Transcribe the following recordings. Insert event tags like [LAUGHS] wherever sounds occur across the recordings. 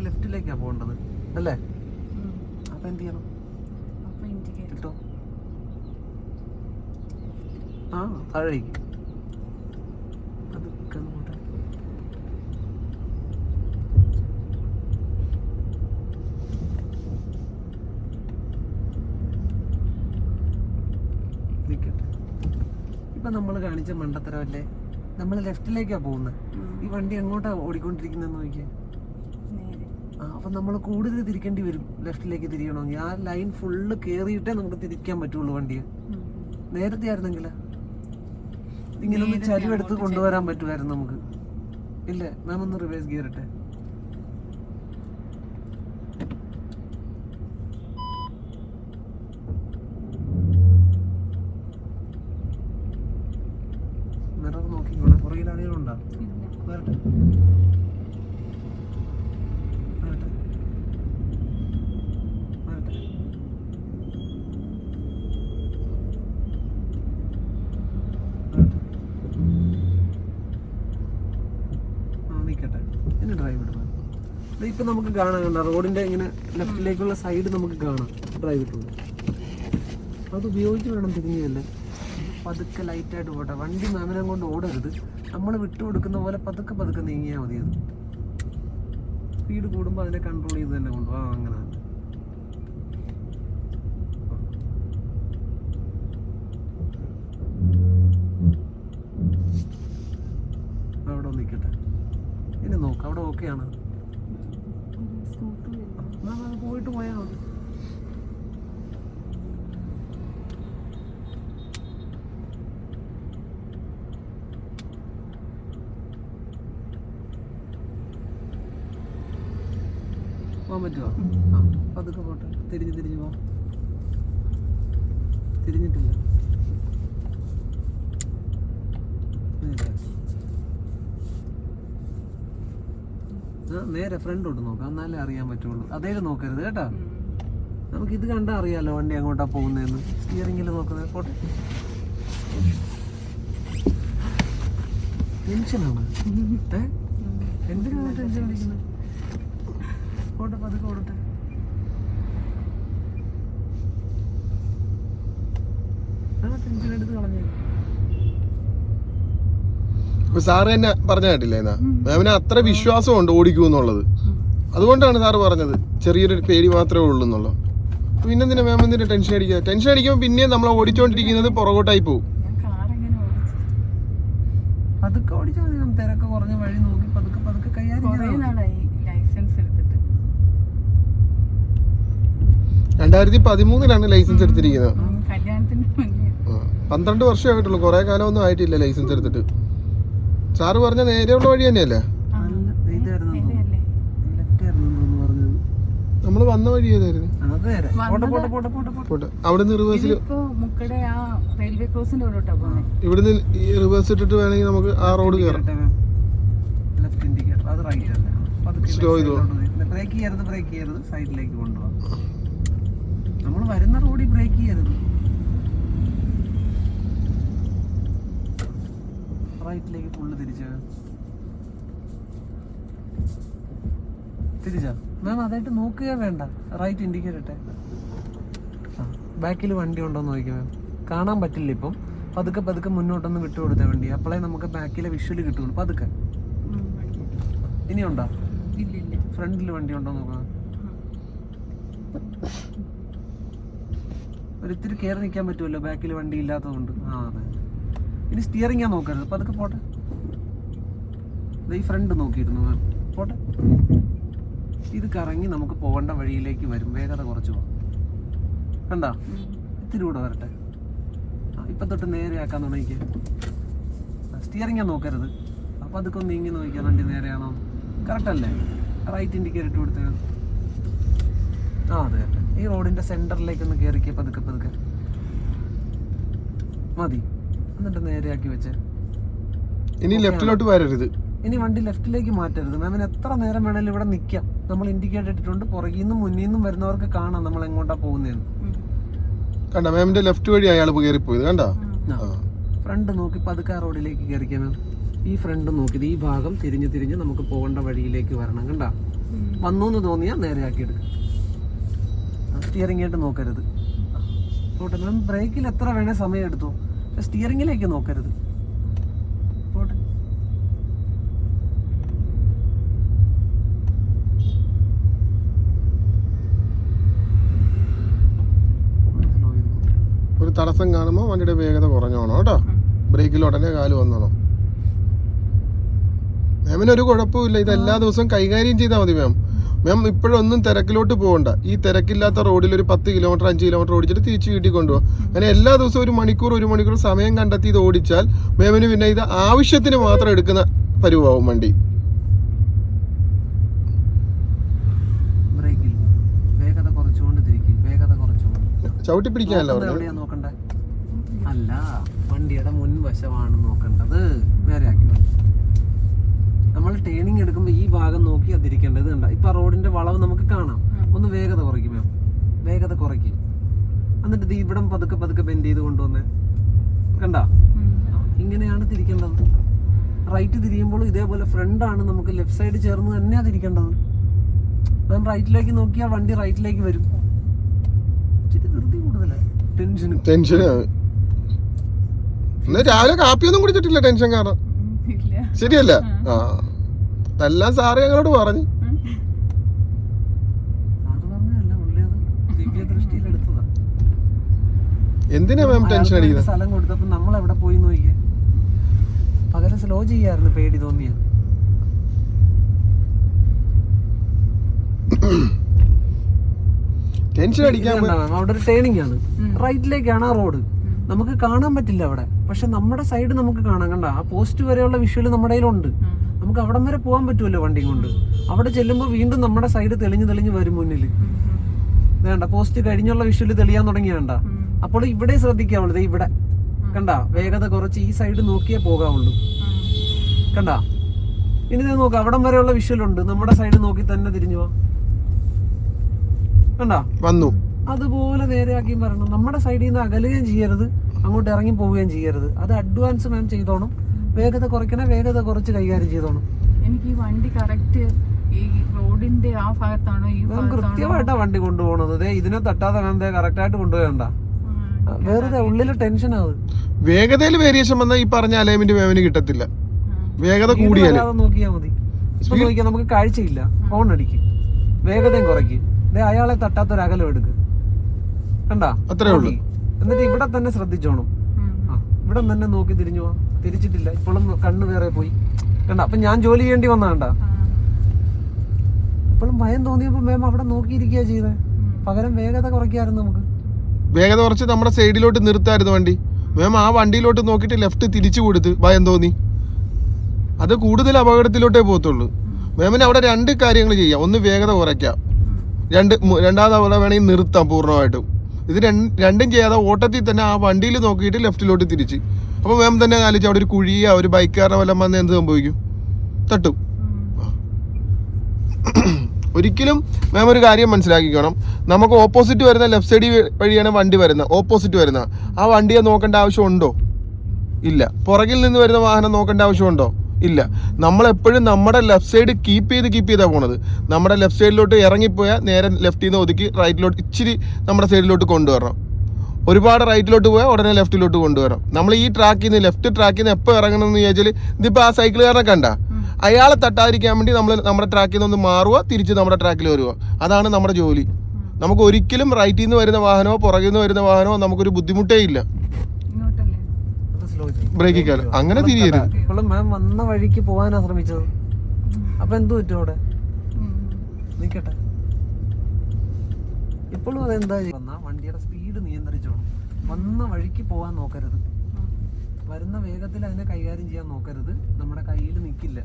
നമുക്ക് ലെഫ്റ്റിലേക്കാ പോകേണ്ടത് അല്ലേ. അപ്പൊ എന്ത് ചെയ്യണം? കേട്ടോ ആ താഴേക്ക്. ഇപ്പൊ നമ്മൾ കാണിച്ച മണ്ടത്തരമല്ലേ? നമ്മൾ ലെഫ്റ്റിലേക്കാ പോകുന്നത് ഈ വണ്ടി എങ്ങോട്ടാ ഓടിക്കൊണ്ടിരിക്കുന്നതെന്ന് നോക്കിയേ. അപ്പൊ നമ്മൾ കൂടുതൽ തിരിക്കേണ്ടി വരും. ലെഫ്റ്റിലേക്ക് തിരിയണമെങ്കിൽ ആ ലൈൻ ഫുള്ള് കയറിയിട്ടേ നമുക്ക് തിരിക്കാൻ പറ്റുള്ളൂ വണ്ടിയെ. നേരത്തെ ആയിരുന്നെങ്കിൽ ഇങ്ങനെ ഒന്ന് ചരിവെടുത്ത് കൊണ്ടുവരാൻ പറ്റുമായിരുന്നു നമുക്ക്. ഇല്ല മാം ഒന്ന് റിവേഴ്സ് ഗിയർ ഇട്ടെ. മിറർ നോക്കി പുറകിൽ ഉണ്ടോ? ഇല്ല. വരട്ടെ വരട്ടെ വരട്ടെ ആ നിൽക്കട്ടെ ഇനി ഡ്രൈവ് ഇടുക ഇപ്പം നമുക്ക് കാണാൻ കണ്ട? റോഡിന്റെ ഇങ്ങനെ ലെഫ്റ്റിലേക്കുള്ള സൈഡ് നമുക്ക് കാണാം. ഡ്രൈവ് ഇട്ടുണ്ട് അത് ഉപയോഗിച്ച് വേണം തിരിഞ്ഞല്ലേ? പതുക്കെ ലൈറ്റായിട്ട് പോട്ടെ. വണ്ടി മാമിനെ കൊണ്ട് ഓടരുത്. നമ്മൾ വിട്ടു കൊടുക്കുന്ന പോലെ പതുക്കെ പതുക്കെ നീങ്ങിയാൽ മതി അത്. സ്പീഡ് കൂടുമ്പോൾ അതിനെ കൺട്രോൾ ചെയ്ത് തന്നെ കൊണ്ടുപോകാം ആ അങ്ങനെ. അവിടെ നിൽക്കട്ടെ ഇനി നോക്ക്. അവിടെ ഓക്കെയാണ് ഒരു സ്കൂട്ടർ വരുന്നു. മാം അത് പോയിട്ട് പോയാൽ മതി. പോകാൻ പറ്റുമോ ആ പതുക്കെ പോട്ടെ. തിരിഞ്ഞ് തിരിഞ്ഞ് പോ. തിരിഞ്ഞിട്ടില്ല നേരെ. ആ, നേരെ ഫ്രണ്ടോട്ട് നോക്കാം. എന്നാലേ അറിയാൻ പറ്റുള്ളൂ. അതേലും നോക്കരുത് കേട്ടോ. നമുക്ക് ഇത് കണ്ടാൽ അറിയാലോ വണ്ടി അങ്ങോട്ടാ പോകുന്നതെന്ന് സ്റ്റിയറിംഗിൽ നോക്കുന്നത്. പോട്ടെ. ടെൻഷനാണ് എന്തിനാണ് ടെൻഷൻ അടിക്കുന്നത്? പോട്ടെ പതുക്കെ ഓടട്ടെ. ആ ടെൻഷൻ എടുത്ത് കളഞ്ഞേ ഇപ്പൊ സാറ് തന്നെ പറഞ്ഞ കേട്ടില്ലേ എന്നാ? മാമിന് അത്ര വിശ്വാസമുണ്ട് ഓടിക്കൂ എന്നുള്ളത് അതുകൊണ്ടാണ് സാറ് പറഞ്ഞത് ചെറിയൊരു പേടി മാത്രമേ ഉള്ളൂ എന്നുള്ളത് പിന്നെന്തിനാ മാം എന്തിനാ ടെൻഷൻ അടിക്കുക ടെൻഷൻ അടിക്കുമ്പോൾ പിന്നെ നമ്മൾ ഓടിച്ചോണ്ടിരിക്കുന്നത് പുറകോട്ടായി പോകും കാർ എങ്ങനെ ഓടിച്ചു? പതുക്കെ ഓടിച്ചാൽ മതി നമുക്ക് തിരക്ക് കുറഞ്ഞ വഴി നോക്കി പതുക്കെ പതുക്കെ കൈകാര്യം രണ്ടായിരത്തി പതിമൂന്നിലാണ് ലൈസൻസ് എടുത്തിരിക്കുന്നത്. പന്ത്രണ്ട് വർഷമായിട്ടുള്ളൂ കുറെ കാലമൊന്നും ആയിട്ടില്ല ലൈസൻസ് എടുത്തിട്ട്. സാറ് പറഞ്ഞ നേരെയുള്ള വഴി തന്നെയല്ലേ? നമ്മൾ നമ്മൾ വന്ന വഴി ഏതായിരുന്നു? അവിടുന്ന് റിവേഴ്സിൽ ഇവിടുന്ന് റിവേഴ്സ് ഇട്ടിട്ട് വേണമെങ്കിൽ നമുക്ക് ആ റോഡ് കയറാം. സ്ലോ ചെയ്തോ? ബ്രേക്ക് ചെയ്യരുത് ബ്രേക്ക് ചെയ്യരുത്. സൈഡിലേക്ക് കൊണ്ടുപോകാം. നമ്മൾ വരുന്ന റോഡിൽ ബ്രേക്ക് ചെയ്യരുത്. റൈറ്റിലേക്ക് ഫുള്ള് തിരിച്ച്. തിരിച്ചാ? മാം അതായിട്ട് നോക്കുക വേണ്ട. റൈറ്റ് ഇൻഡിക്കേറ്റ് ഇട്ടെ. ബാക്കിൽ വണ്ടി ഉണ്ടോ എന്ന് നോക്കിയാൽ മാം കാണാൻ പറ്റില്ല ഇപ്പം. പതുക്കെ പതുക്കെ മുന്നോട്ടൊന്ന് വിട്ടു കൊടുത്ത വണ്ടി. അപ്പോഴേ നമുക്ക് ബാക്കിലെ വിഷ്വൽ കിട്ടുള്ളൂ പതുക്കെ. ഇനിയുണ്ടോ? ഫ്രണ്ടിൽ വണ്ടി ഉണ്ടോ നോക്കാം ഒരിത്തിരി കയറി നിൽക്കാൻ പറ്റുമല്ലോ ബാക്കിൽ വണ്ടി ഇല്ലാത്തതുകൊണ്ട്. ആ അതെ. ഇനി സ്റ്റിയറിംഗ് ഞാൻ നോക്കരുത്. പതുക്കെ പോട്ടെ. ദേ ഈ ഫ്രണ്ട് നോക്കിയിരുന്നു പോട്ടെ. ഇത് കറങ്ങി നമുക്ക് പോകേണ്ട വഴിയിലേക്ക് വരും. വേഗത കുറച്ച് പോകാം കണ്ടാ? ഇത്തിരി കൂടെ വരട്ടെ. ഇപ്പം തൊട്ട് നേരെയാക്കാൻ തുടങ്ങിക്ക് സ്റ്റിയറിംഗ് നോക്കരുത്. അപ്പം അതൊക്കെ ഒന്ന് ഇങ്ങനെ നോക്കിയാൽ വണ്ടി നേരെയാണോ? കറക്റ്റ് അല്ലേ? റൈറ്റ് ഇൻഡിക്കേറ്റർ ഇട്ട് കൊടുത്തേ. ആ അതെ ഈ റോഡിന്റെ സെന്ററിലേക്ക് ഒന്ന് കയറിക്കേ പതുക്കെ പതുക്കെ. മതി. എന്നിട്ട് നേരെയാക്കി വെച്ച്. ഇനി ലെഫ്റ്റിലോട്ട് വരരുത്. ഇനി വണ്ടി ലെഫ്റ്റിലേക്ക് മാറ്റരുത്. മാമിന് എത്ര നേരം വേണേലും ഇവിടെ നിൽക്കാം നമ്മൾ ഇൻഡിക്കേറ്റ് ഇട്ടിട്ടുണ്ട്. പുറകിൽ നിന്നും മുന്നിൽ നിന്നും വരുന്നവർക്ക് കാണാം നമ്മൾ എങ്ങോട്ടാ പോകുന്നതെന്ന്. കണ്ട മാമിന്റെ ലെഫ്റ്റ് വഴി അയാൾ കയറിപ്പോയത് കണ്ട? ഫ്രണ്ട് നോക്കി പതുക്കെ റോഡിലേക്ക് കയറിക്കാം മാം. ഈ ഫ്രണ്ട് നോക്കി ഈ ഭാഗം തിരിഞ്ഞ് തിരിഞ്ഞ് നമുക്ക് പോകേണ്ട വഴിയിലേക്ക് വരണം കണ്ട? വന്നു എന്ന് തോന്നിയാൽ ആക്കി എടുക്കുക സ്റ്റിയറിംഗ് ആയിട്ട് നോക്കരുത്. മാം ബ്രേക്കിൽ എത്ര വേണേ സമയം എടുത്തു? സ്റ്റിയറിംഗിലേക്ക് നോക്കരുത്. പോട്ടെ. ഒരു തടസ്സം കാണുമ്പോൾ വണ്ടിയുടെ വേഗത കുറഞ്ഞോണം കേട്ടോ. ബ്രേക്കിൽ ഉടനെ കാൽ വന്നോണം. മാമിന് ഒരു കുഴപ്പമില്ല ഇത് എല്ലാ ദിവസവും കൈകാര്യം ചെയ്താൽ മതി മാം. മാം ഇപ്പോഴൊന്നും തിരക്കിലോട്ട് പോകണ്ട. ഈ തിരക്കില്ലാത്ത റോഡിൽ ഒരു പത്ത് കിലോമീറ്റർ അഞ്ച് കിലോമീറ്റർ ഓടിച്ചിട്ട് തിരിച്ച് വീട്ടിൽ കൊണ്ടുപോകാം അങ്ങനെ എല്ലാ ദിവസവും ഒരു മണിക്കൂർ ഒരു മണിക്കൂർ സമയം കണ്ടെത്തി ഇത് ഓടിച്ചാൽ മാമിന് പിന്നെ ഇത് ആവശ്യത്തിന് മാത്രം എടുക്കുന്ന പരുവാവും വണ്ടി. ചവിട്ടി പിടിക്കാനല്ല അല്ല വണ്ടിയുടെ മുൻവശമാണ് നോക്കേണ്ടത്. വേറെ ആക്കി വെക്ക്. നമ്മൾ ടേണിംഗ് എടുക്കുമ്പോൾ ഈ ഭാഗം നോക്കി അതിരിക്കേണ്ടത് ഉണ്ട് ഇപ്പൊ റോഡിന്റെ വളവ് നമുക്ക് കാണാം. ഒന്ന് വേഗത കുറയ്ക്കും മാം വേഗത കുറയ്ക്കും. എന്നിട്ട് ഇത് ഇവിടം പതുക്കെ പതുക്കെ ബെൻഡ് ചെയ്ത് കൊണ്ടുവന്നേ കണ്ട? ഇങ്ങനെയാണ് തിരിക്കേണ്ടത്. റൈറ്റ് തിരിയുമ്പോൾ ഇതേപോലെ ഫ്രണ്ട് ആണ് നമുക്ക് ലെഫ്റ്റ് സൈഡ് ചേർന്ന് തന്നെയാണ് തിരിക്കേണ്ടത്. മാം റൈറ്റിലേക്ക് നോക്കിയാൽ വണ്ടി റൈറ്റിലേക്ക് വരും. ടെൻഷനും രാവിലെ കാപ്പിയൊന്നും കുടിച്ചിട്ടില്ല ടെൻഷൻ കാരണം. ശരിയല്ല? ആ. എല്ലാം സാറ് ഞങ്ങളോട് പറഞ്ഞു. എന്തിനാ മാം ടെൻഷൻ അടിക്കുന്നത്? സ്ഥലം കൊടുത്തപ്പോ നമ്മൾ എവിടെ പോയി നോക്കിയേ? പകരം സ്ലോ ചെയ്യായിരുന്നു പേടി തോന്നിയ. ടെൻഷൻ അടിക്കാൻ അവിടെ ഒരു ടേണിംഗ് ആണ്. റൈറ്റിലേക്കാണ് ആ റോഡ് നമുക്ക് കാണാൻ പറ്റില്ല അവിടെ. പക്ഷെ നമ്മുടെ സൈഡ് നമുക്ക് കാണാം കണ്ട? ആ പോസ്റ്റ് വരെയുള്ള വിഷ്വൽ നമ്മുടെ കയ്യിലുണ്ട്. നമുക്ക് അവിടം വരെ പോകാൻ പറ്റുമല്ലോ വണ്ടിയും കൊണ്ട്. അവിടെ ചെല്ലുമ്പോൾ വീണ്ടും നമ്മുടെ സൈഡ് തെളിഞ്ഞ് തെളിഞ്ഞ് വരും മുന്നിൽ വേണ്ട പോസ്റ്റ് കഴിഞ്ഞുള്ള വിഷ്വൽ തെളിയാൻ തുടങ്ങി വേണ്ട. അപ്പോൾ ഇവിടെ ശ്രദ്ധിക്കാവുള്ളൂ ദേ ഇവിടെ. കണ്ട? വേഗത കുറച്ച് ഈ സൈഡ് നോക്കിയേ പോകാവുള്ളൂ. കണ്ട? ഇനി ദേ നോക്കാം അവിടം വരെയുള്ള വിഷ്വലുണ്ട് നമ്മുടെ സൈഡ് നോക്കി തന്നെ തിരിഞ്ഞു പോവാ കണ്ട? വന്നു. അതുപോലെ നേരെയാക്കി വരണം. നമ്മുടെ സൈഡിൽ നിന്ന് അകലുകയും ചെയ്യരുത് അങ്ങോട്ട് ഇറങ്ങി പോവുകയും ചെയ്യരുത്. അത് അഡ്വാൻസ് മാം ചെയ്തോണം. വേഗത കുറയ്ക്കണേ വേഗത കുറച്ച് കൈകാര്യം ചെയ്തോണം. എനിക്ക് ഈ വണ്ടി കറക്റ്റ് ഈ റോഡിന്റെ ആ ഭാഗത്താണോ ഈ കൃത്യമായിട്ടാ വണ്ടി കൊണ്ടുപോകണത് ദേ ഇതിനെ തട്ടാതെ മാം ദേ കറക്റ്റ് ആയിട്ട് കൊണ്ടുപോകണ്ട വേറെ വെറുതെ ഉള്ളിൽ ടെൻഷൻ ആവും വേഗതയിൽ വേരിയേഷൻ വന്നാൽ ഈ പറഞ്ഞ അലൈൻമെന്റ് വേവന് കിട്ടത്തില്ല. വേഗത കൂടിയാൽ നോക്കിയാൽ നോക്കിയാ മതി. ഇപ്പൊ നോക്കിയാൽ നമുക്ക് കാഴ്ചയില്ല. ഹോൺ അടിക്ക്. വേഗതയും കുറയ്ക്ക്. ദേ അയാളെ തട്ടാത്തൊരകലം എടുക്ക്. കണ്ടാ? അത്രേ ഉള്ളൂ. എന്നിട്ട് ഇവിടെ തന്നെ ശ്രദ്ധിച്ചോണം. ഇവിടെ തന്നെ നോക്കി തിരിഞ്ഞു പോവാം. തിരിച്ചിട്ടില്ല. ഇപ്പോഴും കണ്ണ് വേറെ പോയി. കണ്ട അപ്പൊ ഞാൻ ജോലി ചെയ്യേണ്ടി വന്ന കണ്ട. ഇപ്പോഴും ഭയം തോന്നിയപ്പോ മാം അവിടെ നോക്കിയിരിക്കുക ചെയ്തേ. പകരം വേഗത കുറയ്ക്കായിരുന്നു നമുക്ക്. വേഗത കുറച്ച് നമ്മുടെ സൈഡിലോട്ട് നിർത്തായിരുന്നു വണ്ടി. മാം ആ വണ്ടിയിലോട്ട് നോക്കിയിട്ട് ലെഫ്റ്റ് തിരിച്ചു കൊടുത്ത് ഭയം തോന്നി. അത് കൂടുതൽ അപകടത്തിലോട്ടേ പോകത്തുള്ളൂ. മാമിന് അവിടെ രണ്ട് കാര്യങ്ങൾ ചെയ്യാം. ഒന്ന് വേഗത കുറയ്ക്കാം. രണ്ട് രണ്ടാമത് അവിടെ വേണമെങ്കിൽ നിർത്താം പൂർണമായിട്ടും. ഇത് രണ്ട് ചെയ്യാതെ ഓട്ടത്തിൽ തന്നെ ആ വണ്ടിയിൽ നോക്കിയിട്ട് ലെഫ്റ്റിലോട്ട് തിരിച്ച്. അപ്പോൾ മാം തന്നെ ആലോചിച്ച് അവിടെ ഒരു കുഴിയ ഒരു ബൈക്കാരനോ വല്ലതും വന്ന് എന്ത് സംഭവിക്കും? തട്ടും. ഒരിക്കലും മാം ഒരു കാര്യം മനസ്സിലാക്കിക്കണം. നമുക്ക് ഓപ്പോസിറ്റ് വരുന്ന ലെഫ്റ്റ് സൈഡ് വഴിയാണ് വണ്ടി വരുന്നത്. ഓപ്പോസിറ്റ് വരുന്ന ആ വണ്ടിയെ നോക്കേണ്ട ആവശ്യമുണ്ടോ ഇല്ല. പുറകിൽ നിന്ന് വരുന്ന വാഹനം നോക്കേണ്ട ആവശ്യമുണ്ടോ ഇല്ല. നമ്മളെപ്പോഴും നമ്മുടെ ലെഫ്റ്റ് സൈഡ് കീപ്പ് ചെയ്ത് കീപ്പ് ചെയ്താൽ പോണത്. നമ്മുടെ ലെഫ്റ്റ് സൈഡിലോട്ട് ഇറങ്ങിപ്പോയാൽ നേരെ ലെഫ്റ്റിൽ നിന്ന് ഒതുക്കി റൈറ്റിലോട്ട് ഇച്ചിരി നമ്മുടെ സൈഡിലോട്ട് കൊണ്ടുവരണം. ഒരുപാട് റൈറ്റിലോട്ട് പോയാൽ ഉടനെ ലെഫ്റ്റിലോട്ട് കൊണ്ടുവരണം. നമ്മൾ ഈ ട്രാക്കിൽ നിന്ന് ലെഫ്റ്റ് ട്രാക്കിൽ നിന്ന് എപ്പോൾ ഇറങ്ങണം എന്ന് ചോദിച്ചാൽ ഇതിപ്പോൾ ആ സൈക്കിളുകാരനെ കണ്ട. അയാളെ തട്ടാതിരിക്കാൻ വേണ്ടി നമ്മൾ നമ്മുടെ ട്രാക്കിൽ നിന്ന് ഒന്ന് മാറുക തിരിച്ച് നമ്മുടെ ട്രാക്കിൽ വരിക അതാണ് നമ്മുടെ ജോലി. നമുക്ക് ഒരിക്കലും റൈറ്റിൽ നിന്ന് വരുന്ന വാഹനമോ പുറകിൽ നിന്ന് വരുന്ന വാഹനമോ നമുക്കൊരു ബുദ്ധിമുട്ടേ ഇല്ല ഇങ്ങോട്ടല്ലേ അത് സ്ലോ ചെയ്യും ബ്രേക്കിൽ കാലം അങ്ങനെ തിരിയരുത്. ഇപ്പോഴും മാം വന്ന വഴിക്ക് പോകാനാ ശ്രമിച്ചത്. അപ്പൊ എന്തു പറ്റും അവിടെ. നിക്കട്ടെ. ഇപ്പോഴും അതെന്താ വന്ന വണ്ടിയുടെ സ്പീഡ് നിയന്ത്രിച്ചോണം വന്ന വഴിക്ക് പോകാൻ നോക്കരുത്. വരുന്ന വേഗത്തിൽ അതിനെ കൈകാര്യം ചെയ്യാൻ നോക്കരുത്. നമ്മുടെ കയ്യിൽ നിൽക്കില്ല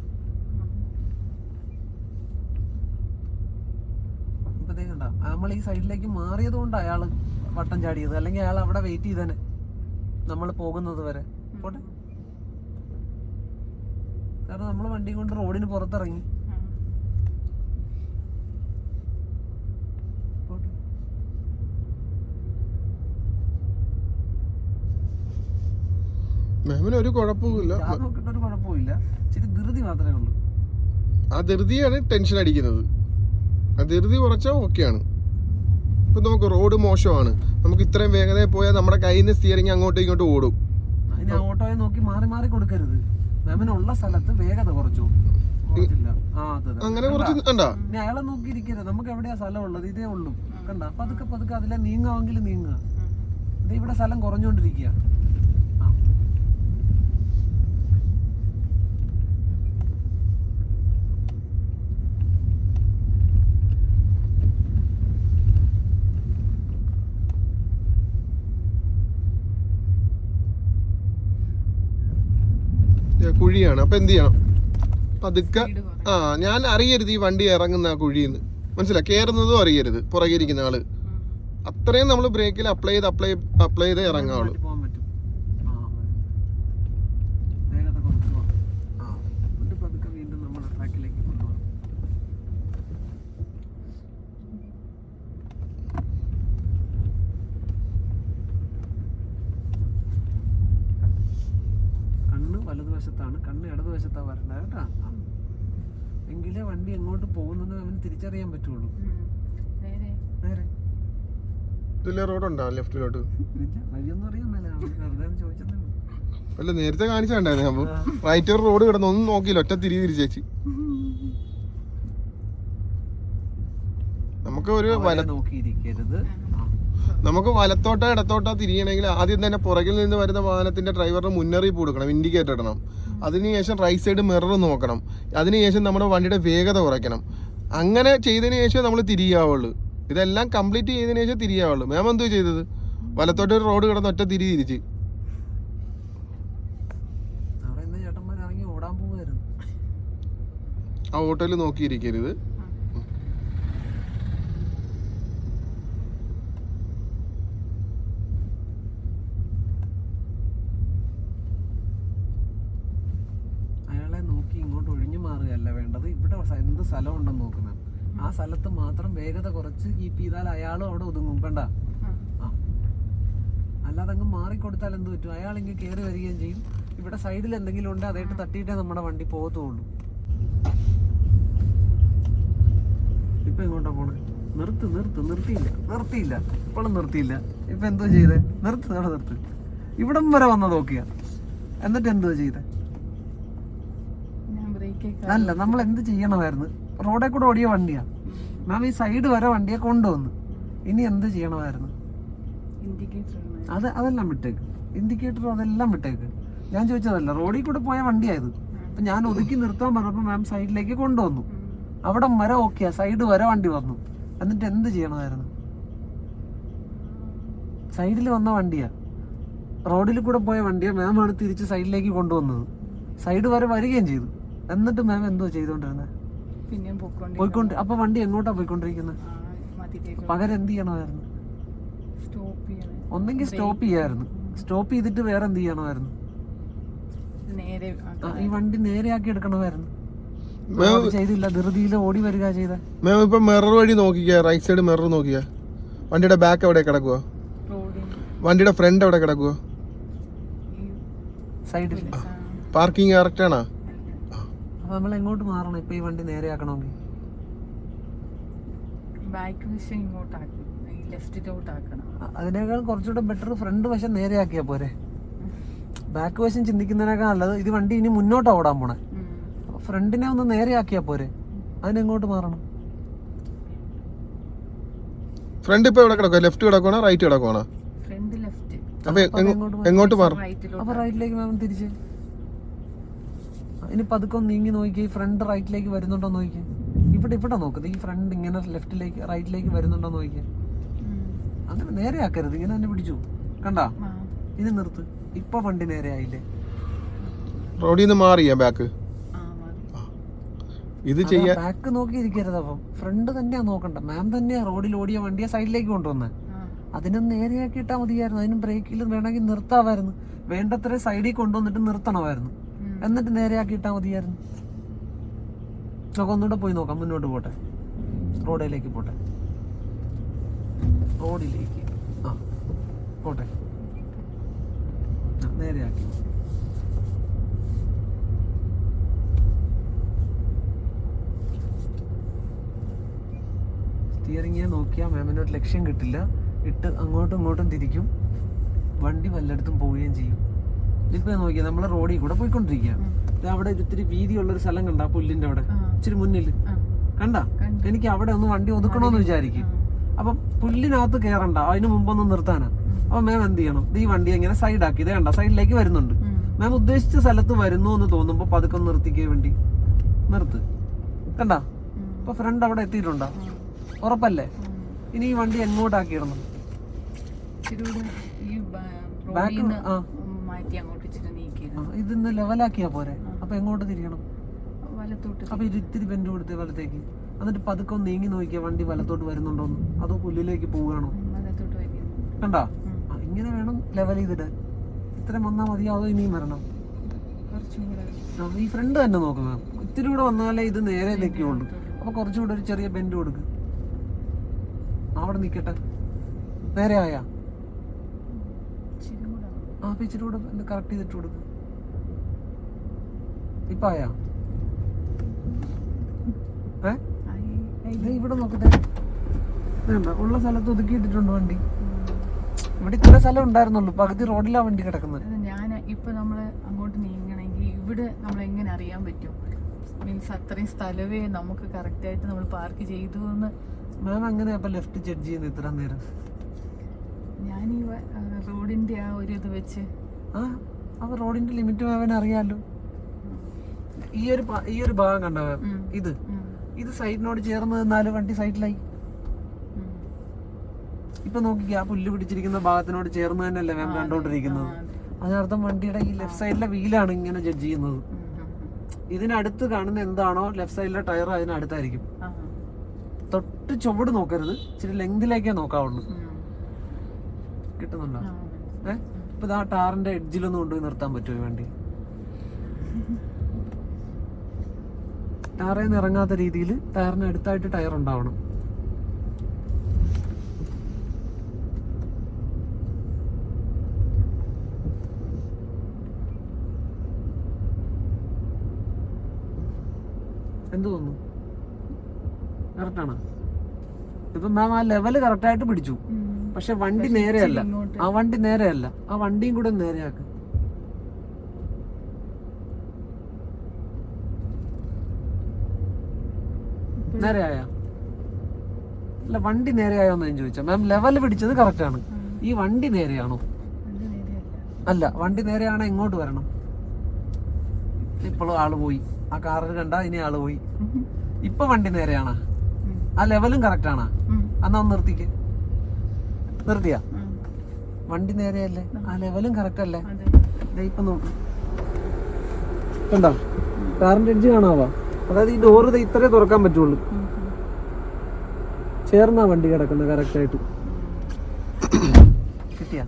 നമ്മൾ ഈ സൈഡിലേക്ക് മാറിയത് കൊണ്ട് അയാൾ വട്ടം ചാടിയത്. അല്ലെങ്കിൽ അയാൾ അവിടെ വെയിറ്റ് ചെയ്തേനെ. നമ്മൾ പോകുന്നത് വരെ. പോട്ടെ. കാരണം നമ്മൾ വണ്ടി കൊണ്ട് റോഡിന് പുറത്തിറങ്ങി. മാമിന് ഒരു കുഴപ്പമില്ല ഒരു കുഴപ്പമില്ല ഇച്ചിരി ധൃതി മാത്രമേ ഉള്ളൂ. ആ ധൃതിയാണ് ടെൻഷൻ അടിക്കുന്നത്. ആ ധൃതി കുറച്ചാൽ ഓക്കെയാണ്. ഇപ്പം നമുക്ക് റോഡ് മോശമാണ്. നമുക്ക് ഇത്രയും വേഗതയിൽ പോയാൽ നമ്മുടെ കയ്യിൽ നിന്ന് സ്റ്റിയറിംഗ് അങ്ങോട്ടും ഇങ്ങോട്ടും ഓടും. ആ ഓട്ടോയെ നോക്കി മാറി മാറി കൊടുക്കരുത്. മാമിനുള്ള സ്ഥലത്ത് വേഗത കുറച്ചു. അങ്ങനെ കുറച്ച് കണ്ടാ? ഇനി അയാളെ നോക്കിയിരിക്കരുത് നമുക്ക് എവിടെയാ സ്ഥലം ഉള്ളത്? ഇതേ ഉള്ളൂ. കണ്ട? പതുക്കെ പതുക്കെ അതിലെ നീങ്ങാമെങ്കിൽ നീങ്ങുക. ഇത് ഇവിടെ സ്ഥലം കുറഞ്ഞുകൊണ്ടിരിക്കുക ആ. ഇത് കുഴിയാണ്. അപ്പൊ എന്ത് ചെയ്യണം? പതുക്കെ ആ ഞാൻ അറിയരുത് ഈ വണ്ടി ഇറങ്ങുന്ന ആ കുഴിന്ന് മനസ്സിലായി കയറുന്നതും അറിയരുത്. പുറകെ ഇരിക്കുന്ന ആൾ അത്രയും നമ്മൾ ബ്രേക്കിൽ അപ്ലൈ ചെയ്ത് അപ്ലൈ അപ്ലൈ ചെയ്ത് ഇറങ്ങാവുള്ളൂ മാറ്റി പോകാൻ പറ്റും ആ മതി. വേഗത കുറച്ച് പോകാം ആ എന്നിട്ട് പതുക്കെ വീണ്ടും നമ്മുടെ ട്രാക്കിലേക്ക് കൊണ്ടുപോകാം കണ്ണ് വലതുവശത്താണ് കണ്ണ് ഇടതുവശത്താ വരണ്ട കേട്ടാ ആ. എങ്കിലേ വണ്ടി എങ്ങോട്ട് പോകുന്നെന്ന് അവന് തിരിച്ചറിയാൻ പറ്റുള്ളൂ നേരെ നേരെ ഇതിലെ റോഡുണ്ടോ ലെഫ്റ്റിലോട്ട് ഇല്ല വഴിയൊന്നും അറിയാൻ മേല വെറുതെ ഒന്ന് ലെഫ്റ്റിലോട്ട്. അല്ല നേരത്തെ കാണിച്ചാണ്ടായിരുന്നു അപ്പൊ റൈറ്റ് ഒരു റോഡ് കിടന്ന് ഒന്നും നോക്കിയില്ല ഒറ്റ തിരി തിരിച്ചേച്ചി നമുക്ക് ഒരു വല. നമുക്ക് വലത്തോട്ടോ ഇടത്തോട്ടോ തിരിയണമെങ്കിൽ ആദ്യം തന്നെ പുറകിൽ നിന്ന് വരുന്ന വാഹനത്തിന്റെ ഡ്രൈവറിന് മുന്നറിയിപ്പ് കൊടുക്കണം ഇൻഡിക്കേറ്റർ ഇടണം. അതിനുശേഷം റൈറ്റ് സൈഡ് മിറർ നോക്കണം. അതിനുശേഷം നമ്മുടെ വണ്ടിയുടെ വേഗത കുറയ്ക്കണം. അങ്ങനെ ചെയ്തതിന് ശേഷം നമ്മൾ തിരിയാവുള്ളൂ. ഇതെല്ലാം കംപ്ലീറ്റ് ചെയ്തതിനു ശേഷം തിരിയാവുള്ളൂ. മാം എന്തോ ചെയ്തത്? വലത്തോട്ട് ഒരു റോഡ് കിടന്ന് ഒറ്റ തിരി തിരിച്ച്. ആ ഓട്ടോയിൽ നോക്കിയിരിക്കരുത്. അയാളെ നോക്കി ഇങ്ങോട്ട് ഒഴിഞ്ഞു മാറുകയല്ല വേണ്ടത്. ഇവിടെ എന്ത് സ്ഥലം ഉണ്ടെന്ന് നോക്കണം ആ സ്ഥലത്ത് മാത്രം വേഗത കുറച്ച് കീപ്പ് ചെയ്താൽ അയാളും അവിടെ ഒതുങ്ങും വേണ്ട ആ. അല്ലാതെ അങ്ങ് മാറിക്കൊടുത്താൽ എന്ത് പറ്റും? അയാൾ ഇങ്ങ് കയറി വരികയും ചെയ്യും. ഇവിടെ സൈഡിൽ എന്തെങ്കിലും ഉണ്ട് അതായിട്ട് തട്ടിയിട്ടേ നമ്മുടെ വണ്ടി പോകത്തുള്ളൂ. ഇപ്പൊ എങ്ങോട്ടാ പോണേ? നിർത്ത് നിർത്ത് നിർത്തിയില്ല. നിർത്തിയില്ല. ഇപ്പോഴും നിർത്തിയില്ല. ഇപ്പൊ എന്തോ ചെയ്തേ? നിർത്ത് അവിടെ നിർത്ത്. ഇവിടം വരെ വന്നത് നോക്കിയ. എന്നിട്ട് എന്തോ ചെയ്തേ? അല്ല നമ്മൾ എന്ത് ചെയ്യണമായിരുന്നു? റോഡിൽ കൂടെ ഓടിയ വണ്ടിയാ. മാം ഈ സൈഡ് വരെ വണ്ടിയെ കൊണ്ടുവന്നു. ഇനി എന്ത് ചെയ്യണമായിരുന്നു? അത് അതെല്ലാം വിട്ടേക്ക്. ഇൻഡിക്കേറ്റർ അതെല്ലാം വിട്ടേക്ക്. ഞാൻ ചോദിച്ചതല്ല റോഡിൽ കൂടെ പോയ വണ്ടിയായത് അപ്പൊ ഞാൻ ഒതുക്കി നിർത്താൻ പറഞ്ഞപ്പോൾ മാം സൈഡിലേക്ക് കൊണ്ടുവന്നു. അവിടെ വരെ ഓക്കെയാ സൈഡ് വരെ വണ്ടി വന്നു. എന്നിട്ട് എന്ത് ചെയ്യണമായിരുന്നു? സൈഡിൽ വന്ന വണ്ടിയാ. റോഡിൽ കൂടെ പോയ വണ്ടിയാ മാം ആണ് തിരിച്ച് സൈഡിലേക്ക് കൊണ്ടുവന്നത്. സൈഡ് വരെ വരികയും ചെയ്തു. എന്നിട്ട് മാം എന്തോ ചെയ്തോണ്ടിരുന്നത് പിന്നെയും പോയിക്കൊണ്ട് പോയിക്കൊണ്ട് അപ്പൊ വണ്ടി എങ്ങോട്ടാ പോയിക്കൊണ്ടിരിക്കുന്നത്? പകരം എന്ത് ചെയ്യണമായിരുന്നു? സ്റ്റോപ്പ് ചെയ്യണേ. ഒന്നെങ്കിൽ സ്റ്റോപ്പ് ചെയ്യായിരുന്നു. സ്റ്റോപ്പ് ചെയ്തിട്ട് വേറെ എന്ത് ചെയ്യണമായിരുന്നു? ഈ വണ്ടി നേരെയാക്കി എടുക്കണമായിരുന്നു. ചെയ്തില്ല. ധൃതിയിൽ ഓടി വരിക ചെയ്ത. മാം ഇപ്പൊ മിറർ വഴി നോക്കിക്കാ. റൈറ്റ് സൈഡ് മിറർ നോക്കിയാ വണ്ടിയുടെ ബാക്ക് എവിടെ കിടക്കുക വണ്ടിയുടെ ഫ്രണ്ട് എവിടെ കിടക്കുക സൈഡിൽ പാർക്കിംഗ് കറക്റ്റ് ആണോ? അപ്പൊ നമ്മൾ എങ്ങോട്ട് മാറണം? ഇപ്പൊ ഈ വണ്ടി നേരെയാക്കണമെങ്കിൽ ബാക്ക് വശം ഇങ്ങോട്ടാക്കണം ഈ ലെഫ്റ്റിലോട്ട് അതിനേക്കാൾ കുറച്ചുകൂടെ ബെറ്റർ ഫ്രണ്ട് വശം നേരെയാക്കിയാ പോരെ. ബാക്ക് വശം ചിന്തിക്കുന്നതിനേക്കാൾ നല്ലത് ഇത് വണ്ടി ഇനി മുന്നോട്ട് ഓടാൻ പോണേ. ഫ്രണ്ടിനെ ഒന്ന് നേരെയാക്കിയാ പോരെ. അതിനെങ്ങോട്ട് മാറണം? ഫ്രണ്ട് ഇപ്പൊ എവിടെ കിടക്കുക ലെഫ്റ്റ് കിടക്കുവാണോ? റൈറ്റ് കിടക്കുവാണോ? ഫ്രണ്ട് ലെഫ്റ്റ് അപ്പൊ എങ്ങോട്ട് മാറും അപ്പൊ റൈറ്റിലേക്ക് മാം തിരിച്ച്. ഇനി പതുക്കെ ഒന്ന് നീങ്ങി നോക്കി ഫ്രണ്ട് റൈറ്റിലേക്ക് വരുന്നുണ്ടോ നോക്കി. ഇവിടെ ഇവിടെ നോക്കുന്നത് ഈ ഫ്രണ്ട് ഇങ്ങനെ ലെഫ്റ്റിലേക്ക് റൈറ്റിലേക്ക് വരുന്നുണ്ടോ നോക്കി. അങ്ങനെ നേരെ ആക്കരുത്. ഇങ്ങനെ തന്നെ പിടിച്ചു. കണ്ടാ? ഇനി നിർത്ത്. ഇപ്പൊ വണ്ടി നേരെ ആയില്ലേ? റോഡിൽ നിന്ന് മാറിയാ ബാക്ക് ഇത് ചെയ്യാൻ ബാക്ക് നോക്കി ഇരിക്കരുത് അപ്പം. ഫ്രണ്ട് തന്നെയാ നോക്കണ്ട. മാം തന്നെയാ റോഡിൽ ഓടിയ വണ്ടിയെ സൈഡിലേക്ക് കൊണ്ടുവന്നത് ആ. നേരെയാക്കി ഇട്ടാ മതിയായിരുന്നു. അതിനും ബ്രേക്കിൽ വേണമെങ്കിൽ നിർത്താമായിരുന്നു. വേണ്ടത്ര സൈഡിൽ കൊണ്ടുവന്നിട്ട് നിർത്തണമായിരുന്നു. ഉം. നേരെയാക്കി ഇട്ടാൽ മതിയായിരുന്നു. നമുക്ക് ഒന്നുകൂടെ പോയി നോക്കാം. മുന്നോട്ട് പോട്ടെ. റോഡിലേക്ക് പോട്ടെ. റോഡിലേക്ക്. ആ പോട്ടെ. നേരെയാക്കി സ്റ്റിയറിംഗ് നോക്കിയാൽ മാമിന്റെ ഒരു ലക്ഷ്യം കിട്ടില്ല. ഇട്ട് അങ്ങോട്ടും ഇങ്ങോട്ടും തിരിക്കും. വണ്ടി വല്ലയിടത്തും പോവുകയും ചെയ്യും. ഇപ്പൊ നോക്കിയാ നമ്മളെ റോഡിൽ കൂടെ പോയിക്കൊണ്ടിരിക്കുക. അവിടെ ഇത്തിരി വീതിയുള്ള ഒരു സ്ഥലം കണ്ട പുല്ലിന്റെ അവിടെ. ഇച്ചിരി മുന്നിൽ. കണ്ട? എനിക്ക് അവിടെ ഒന്ന് വണ്ടി ഒതുക്കണോന്ന് വിചാരിക്കും. അപ്പൊ പുല്ലിനകത്ത് കയറണ്ട അതിന് മുമ്പൊന്ന് നിർത്താനാ. അപ്പൊ മാം എന്ത് ചെയ്യണം? ഈ വണ്ടി എങ്ങനെ സൈഡാക്കി ഇത് കണ്ട സൈഡിലേക്ക് വരുന്നുണ്ട്. മാം ഉദ്ദേശിച്ച സ്ഥലത്ത് വരുന്നു എന്ന് തോന്നുമ്പോ പതുക്കെ നിർത്തിക്കേ വേണ്ടി. നിർത്ത്. കണ്ട? അപ്പൊ ഇപ്പൊ ഫ്രണ്ട് അവിടെ എത്തിയിട്ടുണ്ടോ? ഉറപ്പല്ലേ? ഇനി ഈ വണ്ടി എങ്ങോട്ടാക്കിയിടണം? ബാക്ക് ആ. മാറ്റി അങ്ങോട്ട് ഇച്ചിരി നീക്കിയത് ആ, ഇതിന്ന് ലെവലാക്കിയാ പോരെ? അപ്പൊ എങ്ങോട്ട് തിരിയണം? വലത്തോട്ട് അപ്പൊ ഇത് ഇത്തിരി ബെൻഡ് കൊടുത്തേ വലത്തേക്ക്. എന്നിട്ട് പതുക്കെ ഒന്ന് നീങ്ങി നോക്കിയാ വണ്ടി വലത്തോട്ട് വരുന്നുണ്ടോന്ന് അതോ പുല്ലിലേക്ക് പോവുകയാണോ? കണ്ട? ഇങ്ങനെ വേണം ലെവൽ ചെയ്തിട്ട്. ഇത്രയും വന്നാൽ മതി അതോ ഇനിയും വരണം? ഈ ഫ്രണ്ട് തന്നെ നോക്കുക ഇത്തിരി കൂടെ വന്നാലേ ഇത് നേരെ നിൽക്കുള്ളൂ അപ്പൊ കുറച്ചുകൂടെ ഒരു ചെറിയ ബെൻഡ് കൊടുക്ക്. അവിടെ നിൽക്കട്ടെ നേരെ ആയാ? ആ ഇച്ചിരി കൂടെ കറക്റ്റ് ചെയ്തിട്ട് കൊടുക്ക്. ഇപ്പൊ ആയാ? ഏ? ഇവിടെ നോക്കട്ടെ. ഉള്ള സ്ഥലത്ത് ഒതുക്കിയിട്ടിട്ടുണ്ട് വണ്ടി. ഇവിടെ ഇത്ര സ്ഥലം ഉണ്ടായിരുന്നുള്ളൂ. പകുതി റോഡിലാ വണ്ടി കിടക്കുന്നത്. ഞാൻ ഇപ്പൊ നമ്മൾ അങ്ങോട്ട് നീങ്ങണമെങ്കിൽ ഇവിടെ നമ്മൾ എങ്ങനെ അറിയാൻ പറ്റും? മീൻസ് അത്രയും സ്ഥലമേ നമുക്ക് കറക്റ്റ് ആയിട്ട് നമ്മൾ പാർക്ക് ചെയ്തു എന്ന്. മാം അങ്ങനെ അപ്പൊ ലെഫ്റ്റ് ജഡ്ജ് ചെയ്യുന്നു ഇത്ര നേരം. ഞാൻ ഈ റോഡിന്റെ ആ ഒരു ഇത് വെച്ച്. ആ അപ്പൊ റോഡിന്റെ ലിമിറ്റ് മാമിന് അറിയാലോ. ഈ ഒരു ഈ ഒരു ഭാഗം കണ്ടോ? ഇത്. ഇത് സൈഡിനോട് ചേർന്ന് നിന്നാൽ വണ്ടി സൈഡിലായി. ഇപ്പൊ നോക്കിക്കേ ആ പുല്ല് പിടിച്ചിരിക്കുന്ന ഭാഗത്തിനോട് ചേർന്ന് തന്നെയല്ലേ മാം കണ്ടോണ്ടിരിക്കുന്നത്. അതിനർത്ഥം വണ്ടിയുടെ ഈ ലെഫ്റ്റ് സൈഡിലെ വീലാണ് ഇങ്ങനെ ജഡ്ജ് ചെയ്യുന്നത്. ഇതിനടുത്ത് കാണുന്ന എന്താണോ ലെഫ്റ്റ് സൈഡിലെ ടയർ അതിനടുത്തായിരിക്കും. തൊട്ട് ചുവട് നോക്കരുത്. ഇച്ചിരി ലെങ്തിലേക്കേ നോക്കാവുള്ളൂ. കിട്ടുന്നുണ്ടോ? ഏഹ് ഇപ്പൊ ആ ടാറിന്റെ എഡ്ജിലൊന്നും കൊണ്ടുപോയി നിർത്താൻ പറ്റുമോ ഈ വണ്ടി? [LAUGHS] ടാറിൽ നിന്ന് ഇറങ്ങാത്ത രീതിയിൽ ടയറിന് അടുത്തായിട്ട് ടയർ ഉണ്ടാവണം എന്ത് തോന്നുന്നു? കറക്റ്റാണ് ഇപ്പൊ മാം ആ ലെവൽ കറക്റ്റായിട്ട് പിടിച്ചു. പക്ഷെ വണ്ടി നേരെയല്ല. ആ വണ്ടി നേരെയല്ല. ആ വണ്ടിയും കൂടെ നേരെയാക്ക്. നേരെയായ? അല്ല വണ്ടി നേരെയായോന്ന് ഞാൻ ചോദിച്ചാ. മാം ലെവൽ പിടിച്ചത് കറക്റ്റ് ആണ്. ഈ വണ്ടി നേരെയാണോ. അല്ല വണ്ടി നേരെയാണോ എങ്ങോട്ട് വരണം? ഇപ്പോഴും ആൾ പോയി. ആ കാറിൽ കണ്ട ഇനി ആൾ പോയി. ഇപ്പൊ വണ്ടി നേരെയാണാ? ആ ലെവലും കറക്റ്റ് ആണാ? അന്നാ എന്നാ ഒന്ന് നിർത്തിക്ക്. നിർത്തിയാ? വണ്ടി നേരെയല്ലേ? ആ ലെവലും കറക്റ്റ് അല്ലേ? ഇപ്പൊ നോക്ക്. കണ്ടോ? കാറിന്റെ എഡ്ജ് കാണാവാ? അതായത് ഈ ഡോറ് ഇത്രേ തുറക്കാൻ പറ്റുള്ളൂ. ചേർന്നാ വണ്ടി കിടക്കുന്നത് കറക്റ്റ് ആയിട്ട്. കിട്ടിയാ?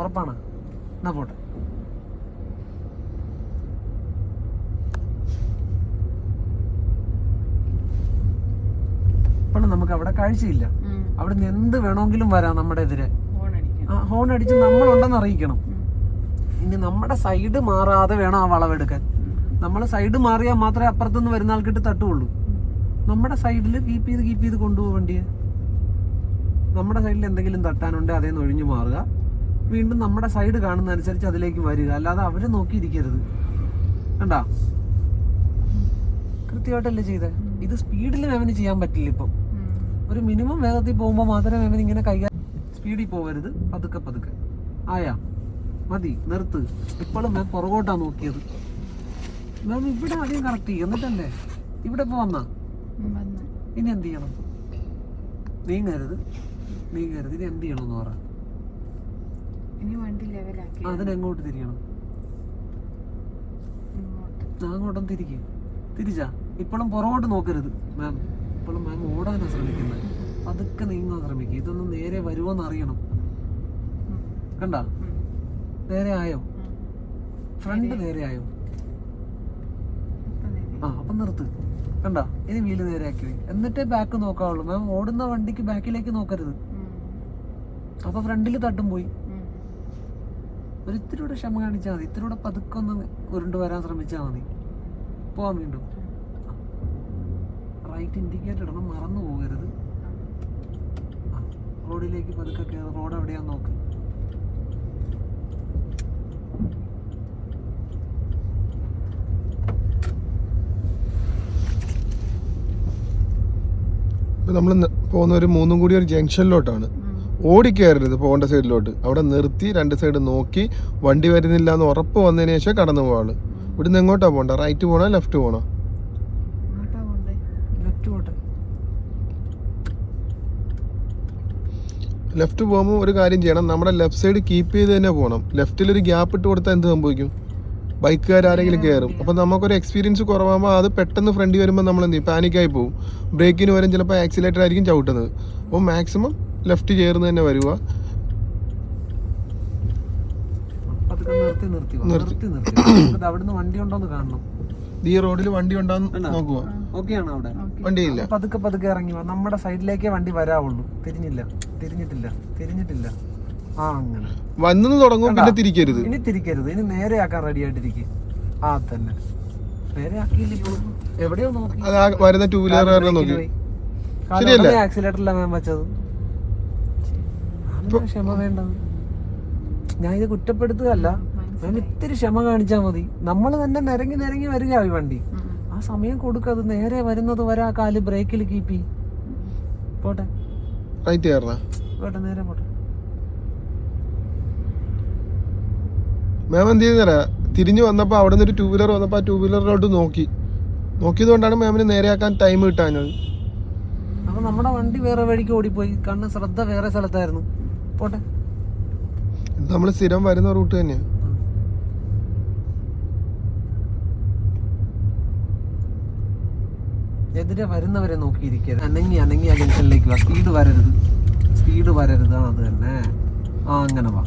ഉറപ്പാണ്? എന്നാ പോട്ടെ. ഇപ്പോഴും നമുക്ക് അവിടെ കാഴ്ചയില്ല. അവിടെ നിന്ന് എന്ത് വേണമെങ്കിലും വരാം നമ്മുടെ എതിരെ. ഹോൺ അടിക്കണം. ഹോൺ അടിച്ച് നമ്മളുണ്ടെന്ന് അറിയിക്കണം. ഇനി നമ്മുടെ സൈഡ് മാറാതെ വേണം ആ വളവെടുക്കാൻ. നമ്മൾ സൈഡ് മാറിയാൽ മാത്രമേ അപ്പുറത്തുനിന്ന് വരുന്ന ആൾക്കിട്ട് തട്ടുള്ളൂ. നമ്മുടെ സൈഡിൽ കീപ്പ് ചെയ്ത് കീപ്പ് ചെയ്ത് കൊണ്ടുപോകും വണ്ടിയെ. നമ്മുടെ സൈഡിൽ എന്തെങ്കിലും തട്ടാനുണ്ട് അതേ നിന്ന് ഒഴിഞ്ഞു മാറുക. വീണ്ടും നമ്മുടെ സൈഡ് കാണുന്ന അനുസരിച്ച് അതിലേക്ക് വരിക. അല്ലാതെ അവരെ നോക്കിയിരിക്കരുത്. കണ്ടാ? കൃത്യമായിട്ടല്ലേ ചെയ്തേ? ഇത് സ്പീഡിൽ മാമിന് ചെയ്യാൻ പറ്റില്ല ഇപ്പം. ഒരു മിനിമം വേഗത്തിൽ പോകുമ്പോൾ മാത്രമേ മാമിന് ഇങ്ങനെ കൈകാ സ്പീഡിൽ പോകരുത് പതുക്കെ പതുക്കെ. ആയാ മതി നിർത്ത്. ഇപ്പോഴും മാം പുറകോട്ടാ നോക്കിയത്. ഇവിടെ ആദ്യം കറക്റ്റ് ചെയ്യും. എന്നിട്ടല്ലേ? ഇവിടെ ഇപ്പൊ വന്നാ? ഇനി എന്ത് ചെയ്യണം? നീങ്ങരുത്. നീങ്ങരുത്. ഇനി എന്ത് ചെയ്യണം എന്ന് പറ അതിനെങ്ങോട്ട് തിരിയണം? അങ്ങോട്ടും തിരിക്കും. തിരിച്ചാ? ഇപ്പോഴും പുറകോട്ട് നോക്കരുത് മാം ഇപ്പോഴും മാം ഓടാനാണ് ശ്രമിക്കുന്നത്. പതുക്കെ നീങ്ങാൻ ശ്രമിക്കുക ഇതൊന്നും നേരെ വരുമോന്ന് അറിയണം. കണ്ടോ? നേരെ ആയോ? ഫ്രണ്ട് നേരെ ആയോ. ആ അപ്പം നിർത്ത്. കണ്ട? ഇനി വീൽ നേരെയാക്കി വയ്ക്കും എന്നിട്ടേ ബാക്ക് നോക്കാവുള്ളൂ. മാം ഓടുന്ന വണ്ടിക്ക് ബാക്കിലേക്ക് നോക്കരുത്. അപ്പൊ ഫ്രണ്ടിൽ തട്ടും പോയി. ഒരു ഇത്തിരി കൂടെ ക്ഷമ കാണിച്ചാൽ മതി. ഇത്തിരി കൂടെ പതുക്കെ ഒന്ന് ഉരുണ്ട് വരാൻ ശ്രമിച്ചാൽ മതി. പോവാൻ വീണ്ടും. റൈറ്റ് ഇൻഡിക്കേറ്റർ ഇടണം. മറന്നു പോകരുത്. റോഡിലേക്ക് പതുക്കെ റോഡ് എവിടെയാന്ന് നോക്ക്. ഇപ്പൊ നമ്മൾ പോകുന്ന ഒരു മൂന്നും കൂടി ഒരു ജംഗ്ഷനിലോട്ടാണ്. ഓടിക്കയറരുത് പോകേണ്ട സൈഡിലോട്ട്. അവിടെ നിർത്തി രണ്ട് സൈഡ് നോക്കി വണ്ടി വരുന്നില്ല എന്ന് ഉറപ്പ് വന്നതിന് ശേഷം കടന്നു പോവാൾ. ഇവിടുന്ന് എങ്ങോട്ടാ പോണ്ട റൈറ്റ് പോണോ ലെഫ്റ്റ് പോണോ? ലെഫ്റ്റ് പോകുമ്പോൾ ഒരു കാര്യം ചെയ്യണം. നമ്മുടെ ലെഫ്റ്റ് സൈഡ് കീപ്പ് ചെയ്ത് തന്നെ പോകണം ലെഫ്റ്റിൽ ഒരു ഗ്യാപ്പ് ഇട്ട് കൊടുത്താൽ എന്ത് സംഭവിക്കും? ബൈക്കുകാർ ആരെങ്കിലും കയറും. അപ്പം നമുക്കൊരു എക്സ്പീരിയൻസ് കുറവാകുമ്പോൾ അത് പെട്ടെന്ന് ഫ്രണ്ട് വരുമ്പോൾ നമ്മൾ എന്ത് ചെയ്യും? പാനിക്കായി പോകും ബ്രേക്കിന് വരും ചിലപ്പോൾ ആക്സിലേറ്റർ ആയിരിക്കും ചവിട്ടുന്നത്. അപ്പോൾ മാക്സിമം ലെഫ്റ്റ് ചേർന്ന് തന്നെ വരിക. നിർത്തി നിർത്തി. നിർത്തി. നിർത്തി അവിടുന്ന് വണ്ടി ഉണ്ടോന്ന് കാണണം. ഈ റോഡിൽ വണ്ടി ഉണ്ടാന്ന് കണ്ടോ? നോക്കുക ഓക്കെ ആണോ അവിടെ? വണ്ടിയില്ല. പതുക്കെ പതുക്കെ ഇറങ്ങി വാ. നമ്മുടെ സൈഡിലേക്കേ വണ്ടി വരാവുള്ളൂ. തിരിഞ്ഞില്ല. തിരിഞ്ഞിട്ടില്ല. തിരിഞ്ഞിട്ടില്ല. വന്നു തുടങ്ങും പിന്നെ തിരിക്കരുത്. ഇനി തിരിക്കരുത്. ഇനി നേരെയാക്കാൻ റെഡി ആയിട്ടിരിക്കും. ആ തന്നെ. എവിടെയോ നോക്കി? ആ വരുന്ന ടൂ വീലറുകാരനെ നോക്കി. ശരിയല്ലേ? ആക്സിലേറ്ററില്ല മാം വെച്ചത്. ക്ഷമ വേണ്ടത്? ഞാൻ ഇത് കുറ്റപ്പെടുത്തുകയല്ല. മാം ഇത്തിരി ക്ഷമ കാണിച്ചാ മതി. നമ്മൾ തന്നെ നിരങ്ങി നിരങ്ങി വരിക ഈ വണ്ടി. ആ സമയം കൊടുക്കത് നേരെ വരുന്നത് വരെ ആ കാൽ ബ്രേക്കിൽ കീപ്പ് ചെയ്യും. പോട്ടെ. റൈറ്റ് പോട്ടെ നേരെ പോട്ടെ. മാം എന്ത് ചെയ്യുന്നേരാ? തിരിഞ്ഞു വന്നപ്പോൾ അവിടെ നിന്ന് ഒരു ടൂ വീലർ വന്നപ്പോൾ ആ ടൂ വീലറിലോട്ട് നോക്കി. നോക്കിയത് കൊണ്ടാണ് മാമിന് നേരെയാക്കാൻ ടൈം കിട്ടാഞ്ഞത്. അപ്പൊ നമ്മുടെ വണ്ടി വേറെ വഴിക്ക് ഓടിപ്പോയി. കണ്ണ് ശ്രദ്ധ വേറെ സ്ഥലത്തായിരുന്നു. പോട്ടെ. നമ്മൾ സ്ഥിരം വരുന്ന റൂട്ട് തന്നെയാണ് എതിരെ വരുന്നവരെ നോക്കിയിരിക്കരുത്. അനങ്ങി അനങ്ങി ആ ജംഗ്ഷനിലേക്ക് വാ. സ്പീഡ് വരരുത്. സ്പീഡ് വരരുത്. അത് തന്നെ. ആ അങ്ങനെ വാ.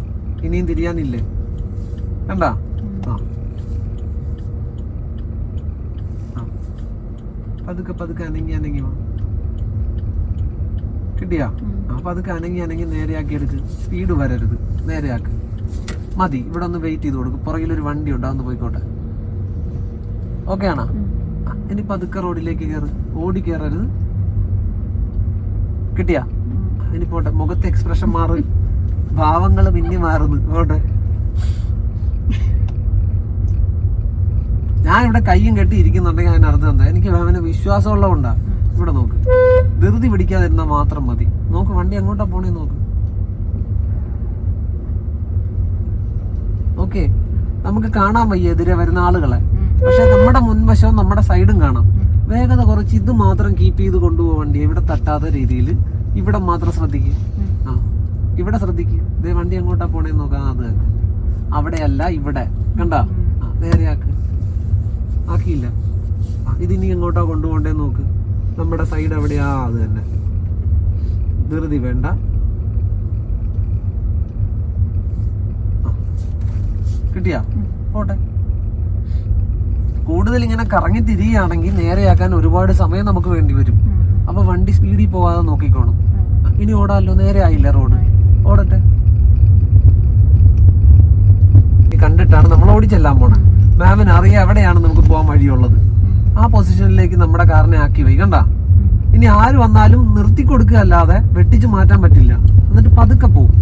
ഇനിയും തിരിയാനില്ലേ? കണ്ട. പതുക്കെ പതുക്കെ അനങ്ങി അനങ്ങി കിട്ടിയാ? അപ്പൊ അതൊക്കെ അനങ്ങി അനങ്ങി നേരെയാക്കി എടുക്ക്. സ്പീഡ് വരരുത്. നേരെയാക്ക്. മതി ഇവിടെ ഒന്ന് വെയിറ്റ് ചെയ്ത് കൊടുക്കും. പുറകിലൊരു വണ്ടി ഉണ്ടാവുന്ന പോയിക്കോട്ടെ. ഓക്കെ ആണോ? ഇനി പതുക്കെ റോഡിലേക്ക് കയറ് ഓടി കയറരുത് കിട്ടിയാ? ഇനി പോട്ടെ. മുഖത്തെ എക്സ്പ്രഷൻ മാറി. ഭാവങ്ങൾ മിന്നി മാറുന്നു. പോട്ടെ. ഞാൻ ഇവിടെ കയ്യും കെട്ടി ഇരിക്കുന്നുണ്ടെങ്കിൽ അതിന് അർത്ഥം എന്താ? എനിക്ക് അവന് വിശ്വാസമുള്ളതുകൊണ്ടാ. ഇവിടെ നോക്ക്. ധൃതി പിടിക്കാതിരുന്നാൽ മാത്രം മതി. നോക്ക് വണ്ടി എങ്ങോട്ടാ പോണേ നോക്ക്. ഓക്കെ. നമുക്ക് കാണാൻ വയ്യ എതിരെ വരുന്ന ആളുകളെ. പക്ഷെ നമ്മുടെ മുൻവശവും നമ്മുടെ സൈഡും കാണാം. വേഗത കുറച്ച് ഇത് മാത്രം കീപ്പ് ചെയ്ത് കൊണ്ടുപോകാൻ വണ്ടി ഇവിടെ തട്ടാത്ത രീതിയിൽ. ഇവിടെ മാത്രം ശ്രദ്ധിക്കുക ആ. ഇവിടെ ശ്രദ്ധിക്കുക വണ്ടി എങ്ങോട്ടാ പോണേന്ന് നോക്കാം. അത് അവിടെയല്ല ഇവിടെ. കണ്ട? നേരെയാക്ക് ആക്കിയില്ല. ഇത് ഇനി എങ്ങോട്ടാ കൊണ്ടുപോകണ്ടേ നോക്ക്. നമ്മുടെ സൈഡ് എവിടെയാ? അത് തന്നെ. ധൃതി വേണ്ട. കിട്ടിയാ? പോട്ടെ. കൂടുതൽ ഇങ്ങനെ കറങ്ങി തിരിയുകയാണെങ്കിൽ നേരെയാക്കാൻ ഒരുപാട് സമയം നമുക്ക് വേണ്ടി വരും. അപ്പൊ വണ്ടി സ്പീഡിൽ പോവാതെ നോക്കിക്കോണം. ഇനി ഓടാല്ലോ നേരെ ആയില്ല റോഡ്. ഓടട്ടെ. കണ്ടിട്ടാണ് നമ്മൾ ഓടിച്ചെല്ലാൻ പോണേ. മാമിന് അറിയാം എവിടെയാണ് നമുക്ക് പോകാൻ വഴിയുള്ളത്. ആ പൊസിഷനിലേക്ക് നമ്മുടെ കാറിനെ ആക്കി വൈ കണ്ട? ഇനി ആര് വന്നാലും നിർത്തി കൊടുക്കുക അല്ലാതെ വെട്ടിച്ച് മാറ്റാൻ പറ്റില്ല. എന്നിട്ട് പതുക്കെ പോകും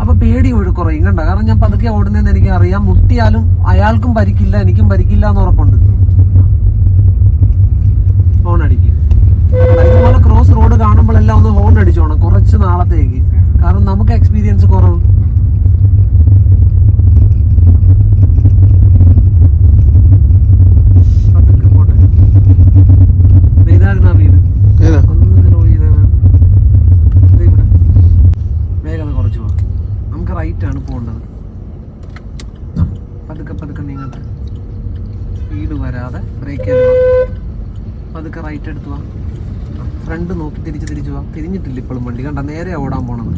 അപ്പൊ പേടി ഒരു കുറയും കണ്ട? കാരണം ഞാൻ പതുക്കെ ഓടുന്നതെന്ന് എനിക്ക് അറിയാം. മുട്ടിയാലും അയാൾക്കും പരിക്കില്ല എനിക്കും പരിക്കില്ല എന്ന് ഉറപ്പുണ്ട്. ഹോൺ അടിക്കും. ഇതുപോലെ ക്രോസ് റോഡ് കാണുമ്പോഴെല്ലാം ഒന്ന് ഹോൺ അടിച്ചോണം കുറച്ച് നാളത്തേക്ക്. കാരണം നമുക്ക് എക്സ്പീരിയൻസ് കുറവ് പതുക്കെ പോട്ടെ. ദേ ഇതായിരുന്നു ആ വീട് ഏതാ ഒന്ന് സ്ലോ ചെയ്തേ മാം. ദേ ഇവിടെ. വേഗത കുറച്ച് പോവാം നമുക്ക് റൈറ്റ് ആണ് പോകേണ്ടത്. പതുക്കെ പതുക്കെ നീങ്ങട്ടെ. സ്പീഡ് വരാതെ ബ്രേക്ക് ചെയ്ത് പതുക്കെ റൈറ്റ് എടുത്തു ഫ്രണ്ട് നോക്കി തിരിച്ച് തിരിച്ചു വാ. തിരിഞ്ഞിട്ടില്ല ഇപ്പോഴും വണ്ടി. കണ്ട? നേരെ ഓടാൻ പോണത്.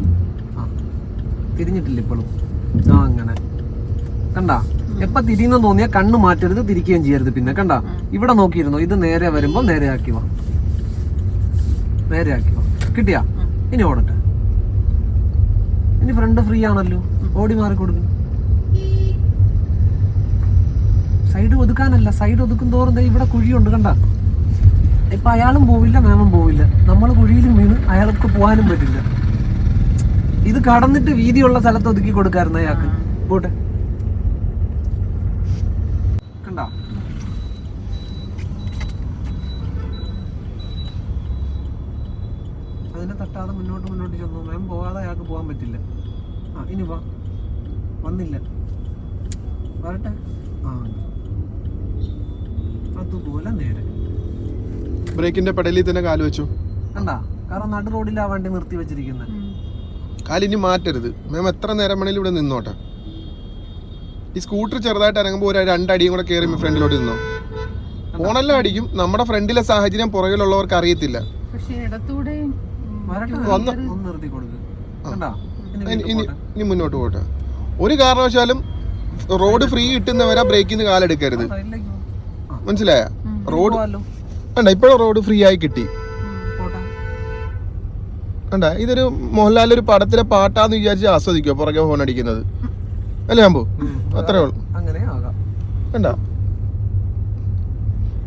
ആ. തിരിഞ്ഞിട്ടില്ല ഇപ്പോഴും. ആ അങ്ങനെ. കണ്ട? എപ്പ തിരിയുന്ന തോന്നിയാൽ കണ്ണ് മാറ്റരുത് തിരിക്കുകയും ചെയ്യരുത് പിന്നെ. കണ്ട? ഇവിടെ നോക്കിയിരുന്നു? ഇത് നേരെ വരുമ്പോൾ നേരെ ആക്കി വാ. നേരെ ആക്കി വാ കിട്ടിയാ? ഇനി ഓടട്ടെ. ഇനി ഫ്രണ്ട് ഫ്രീ ആണല്ലോ. ഓടി മാറി കൊടുക്കും. സൈഡ് ഒതുക്കാനല്ല. സൈഡ് ഒതുക്കും തോറും ഇവിടെ കുഴിയുണ്ട് കണ്ട? ഇപ്പൊ അയാളും പോവില്ല മാമും പോവില്ല. നമ്മൾ കുഴിയിലും വീണ് അയാൾക്ക് പോകാനും പറ്റില്ല. ഇത് കടന്നിട്ട് വീതിയുള്ള സ്ഥലത്ത് ഒതുക്കി കൊടുക്കായിരുന്നു അയാൾക്ക്. പോട്ടെ കണ്ടോ അതിനെ തട്ടാതെ മുന്നോട്ട് മുന്നോട്ട് ചെന്നു മാം പോകാതെ അയാൾക്ക് പോകാൻ പറ്റില്ല ആ ഇനി വാ വന്നില്ല വരട്ടെ ആ അതുപോലെ നേരെ ബ്രേക്കിന്റെ പെടലിൽ തന്നെ കാൽ വെച്ചു. കണ്ടാ? കാരണം നടു റോഡിലാ വണ്ടി നിർത്തി വെച്ചിരിക്കുന്നത് കാലിനി മാറ്റരുത്. മാം എത്ര നേരം വേണേലും ഇവിടെ നിന്നോട്ടെ. ഈ സ്കൂട്ടർ ചെറുതായിട്ട് ഇറങ്ങുമ്പോൾ ഒരു രണ്ടടിയും കൂടെ കയറി ഫ്രണ്ടിലോട്ട് നിന്നോ. ഫോണെല്ലാം അടിക്കും. നമ്മുടെ ഫ്രണ്ടിലെ സാഹചര്യം പുറകിലുള്ളവർക്ക് അറിയത്തില്ല. പക്ഷെ ഇടത്തൂടെ വരട്ടെ. ഒന്ന് നിർത്തി കൊടുക്ക്. കണ്ടാ? ഇനി മുന്നോട്ട് പോട്ടെ. ഒരു കാരണവശാലും റോഡ് ഫ്രീ കിട്ടുന്നവരെ ബ്രേക്കിൽ നിന്ന് കാലെടുക്കരുത്. മനസ്സിലായ? റോഡ്. വേണ്ട ഇപ്പോഴും റോഡ് ഫ്രീ ആയി കിട്ടി. വേണ്ട ഇതൊരു മോഹൻലാൽ ഒരു പടത്തിലെ പാട്ടാന്ന് വിചാരിച്ച് ആസ്വദിക്കോ പുറകെ ഫോൺ അടിക്കുന്നത്. അല്ലേ അമ്പു? അത്രേ ഉള്ളൂ. വേണ്ട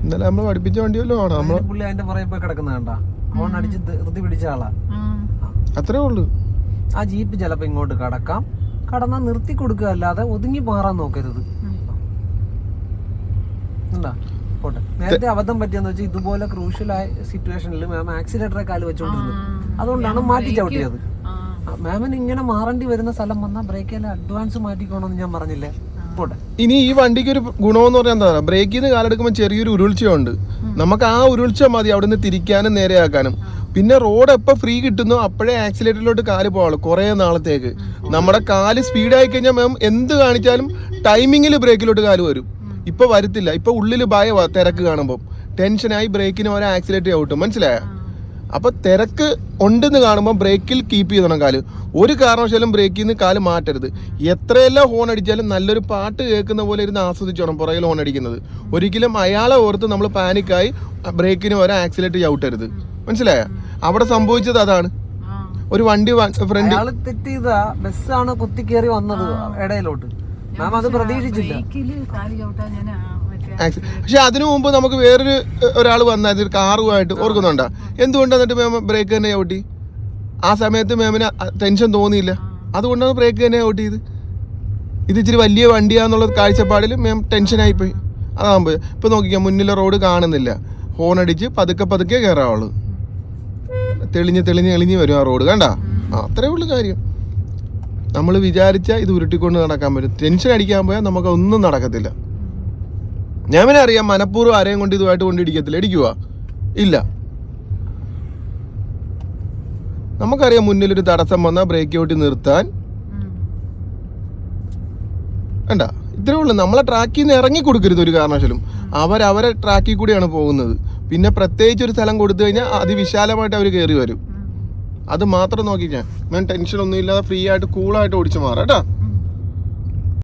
ഇന്നലെ നമ്മൾ പഠിപ്പിച്ച വണ്ടിയല്ലോ ആണ് നമ്മൾ അതിന് പുള്ളി അതിന്റെ പുറകെ പോയി കിടക്കുന്ന കണ്ട. ഫോൺ അടിച്ച് ധൃതി പിടിച്ച ആളാ. ആ. അത്രേ ഉള്ളൂ. ആ ജീപ്പ് ചിലപ്പോ ഇങ്ങോട്ട് കടക്കാം. കടന്നാ നിർത്തി കൊടുക്കുക അല്ലാതെ ഒതുങ്ങി മാറാൻ നോക്കരുത്. എന്താ പോട്ടെ. നേരത്തെ അബദ്ധം പറ്റിയെന്ന് വെച്ചാൽ ഇതുപോലെ ക്രൂഷ്യൽ ആയ സിറ്റുവേഷനിൽ മാം ആക്സിലേറ്ററെ കാൽ വെച്ചോണ്ടിരുന്നത് അതുകൊണ്ടാണ് മാറ്റി ചവിട്ടിയത്. അത് മാമിന് ഇങ്ങനെ മാറേണ്ടി വരുന്ന സ്ഥലം വന്നാൽ ബ്രേക്കിലെ അഡ്വാൻസ് മാറ്റിക്കോണമെന്ന് ഞാൻ പറഞ്ഞില്ലേ? ഇനി ഈ വണ്ടിക്ക് ഒരു ഗുണമെന്ന് പറഞ്ഞാൽ എന്താ പറയുക ബ്രേക്കിൽ നിന്ന് കാലെടുക്കുമ്പോൾ ചെറിയൊരു ഉരുൾച്ചയുണ്ട്. നമുക്ക് ആ ഉരുൾച്ച മതി അവിടെ നിന്ന് തിരിക്കാനും നേരെയാക്കാനും. പിന്നെ റോഡ് എപ്പോൾ ഫ്രീ കിട്ടുന്നോ അപ്പോഴേ ആക്സിലേറ്ററിലോട്ട് കാൽ പോകാളൂ കുറേ നാളത്തേക്ക്. നമ്മുടെ കാൽ സ്പീഡായി കഴിഞ്ഞാൽ മാം എന്ത് കാണിച്ചാലും ടൈമിങ്ങിൽ ബ്രേക്കിലോട്ട് കാൽ വരും. ഇപ്പൊ വരത്തില്ല. ഇപ്പൊ ഉള്ളിൽ ഭയ തിരക്ക് കാണുമ്പോൾ ടെൻഷനായി ബ്രേക്കിന് ഓരോ ആക്സിലേറ്റ് ഔട്ടും മനസ്സിലായ? അപ്പൊ തിരക്ക് ഉണ്ടെന്ന് കാണുമ്പോൾ ബ്രേക്കിൽ കീപ്പ് ചെയ്തണം കാൽ. ഒരു കാരണവശാലും ബ്രേക്കിൽ നിന്ന് കാൽ മാറ്റരുത്. എത്രയെല്ലാം ഹോൺ അടിച്ചാലും നല്ലൊരു പാട്ട് കേൾക്കുന്ന പോലെ ഇരുന്ന് ആസ്വദിച്ചോണം പുറകിൽ ഹോൺ അടിക്കുന്നത്. ഒരിക്കലും അയാളെ ഓർത്ത് നമ്മൾ പാനിക്കായി ബ്രേക്കിന് ഓരോ ആക്സിലേറ്റ് ചവിട്ടരുത് മനസ്സിലായ? അവിടെ സംഭവിച്ചത് അതാണ്. ഒരു വണ്ടി ഫ്രണ്ട് ബസ്സാണ് കുത്തി കയറി വന്നത് ഇടയിലോട്ട്. മാം അത് പ്രതീക്ഷിച്ചില്ല. പക്ഷെ അതിനു മുമ്പ് നമുക്ക് വേറൊരു ഒരാൾ വന്നായിരുന്നു കാറുമായിട്ട് ഓർക്കുന്നുണ്ടാ? എന്തുകൊണ്ട് എന്നിട്ട് മാം ബ്രേക്ക് തന്നെ ചവിട്ടി? ആ സമയത്ത് മാമിന് ടെൻഷൻ തോന്നിയില്ല. അതുകൊണ്ടാണ് ബ്രേക്ക് തന്നെ ചവിട്ടിയത്. ഇത് ഇച്ചിരി വലിയ വണ്ടിയാന്നുള്ള കാഴ്ചപ്പാടിൽ മാം ടെൻഷനായിപ്പോയി അതാകുമ്പോൾ ഇപ്പൊ നോക്കിക്കാം മുന്നിലെ റോഡ് കാണുന്നില്ല. ഹോൺ അടിച്ച് പതുക്കെ പതുക്കെ കയറാവുള്ളൂ തെളിഞ്ഞ് തെളിഞ്ഞ് തെളിഞ്ഞ് വരും ആ റോഡ് കണ്ട? അത്രേ ഉള്ളു കാര്യം. നമ്മൾ വിചാരിച്ചാൽ ഇത് ഉരുട്ടിക്കൊണ്ട് നടക്കാൻ പറ്റും. ടെൻഷൻ അടിക്കാൻ പോയാൽ നമുക്ക് ഒന്നും നടക്കത്തില്ല. ഞാൻ പിന്നെ അറിയാം മനഃപൂർവം ആരെയും കൊണ്ട് ഇതുമായിട്ട് കൊണ്ട് ഇടിക്കത്തില്ല. ഇടിക്കുക ഇല്ല. നമുക്കറിയാം മുന്നിൽ ഒരു തടസ്സം വന്നാൽ ബ്രേക്ക് ഔട്ടി നിർത്താൻ. വേണ്ട ഇത്രേ ഉള്ളൂ. നമ്മളെ ട്രാക്കിൽ നിന്ന് ഇറങ്ങി കൊടുക്കരുത് ഒരു കാരണവശാലും. അവരവരെ ട്രാക്കിൽ കൂടിയാണ് പോകുന്നത്. പിന്നെ പ്രത്യേകിച്ച് ഒരു സ്ഥലം കൊടുത്തു കഴിഞ്ഞാൽ അതിവിശാലമായിട്ട് അവർ കയറി വരും. അത് മാത്രം നോക്കിക്കാൻ ഞാൻ ടെൻഷൻ ഒന്നും ഇല്ലാതെ ഫ്രീ ആയിട്ട് കൂളായിട്ട് ഓടിച്ചു മാറാം കേട്ടോ.